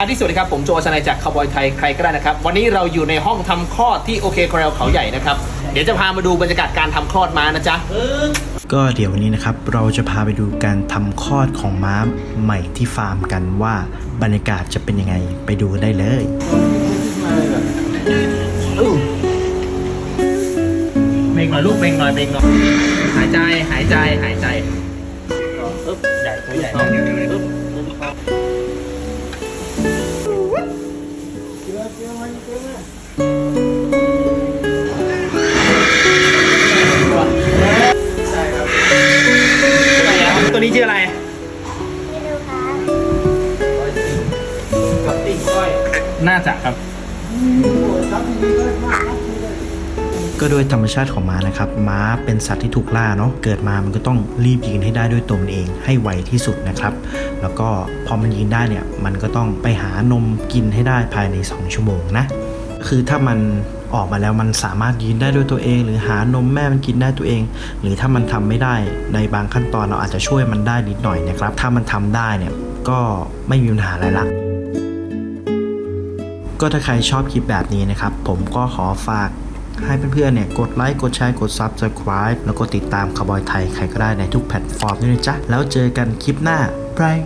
ที่สุดนะครับ ผมโจชนายจากคาวบอยไทยใครก็ได้นะครับ วันนี้เราอยู่ในห้องทำคลอดที่โอเคคอเรลเขาใหญ่นะครับ เดี๋ยวจะพามาดูบรรยากาศการทำคลอดม้านะจ๊ะก็เดี๋ยววันนี้นะครับ เราจะพาไปดูการทำคลอดของม้าใหม่ที่ฟาร์มกันว่าบรรยากาศจะเป็นยังไงไปดูได้เลยเบงหน่อยลูกเบงหน่อยเบงหน่อยหายใจหายใจหายใจ ตัวนี้ชื่ออะไรน่าจะครับ ก็โดยธรรมชาติของม้านะครับ ม้าเป็นสัตว์ที่ถูกล่าเนาะเกิดมามันก็ต้องรีบยืนให้ได้ด้วยตัวมันเองให้ไวที่สุดนะครับ แล้วก็พอมันยืนได้เนี่ยมันก็ต้องไปหานมกินให้ได้ภายใน 2 ชั่วโมงนะ คือถ้ามันออกมาแล้วมันสามารถยืนได้ด้วยตัวเอง หรือหานมแม่มันกินได้ตัวเอง หรือถ้ามันทำไม่ได้ในบางขั้นตอนเราอาจจะช่วยมันได้นิดหน่อยนะครับ ถ้ามันทำได้เนี่ยก็ไม่มีปัญหาอะไรละก็ถ้าใครชอบคลิปแบบนี้นะครับ ผมก็ขอฝากให้เพื่อนๆเนี่ยกดไลค์กดแชร์กด Subscribe แล้วก็ติดตามคาร์บอยไทยใครก็ได้ในทุกแพลตฟอร์มด้วยนะจ๊ะ แล้วเจอกันคลิปหน้าบาย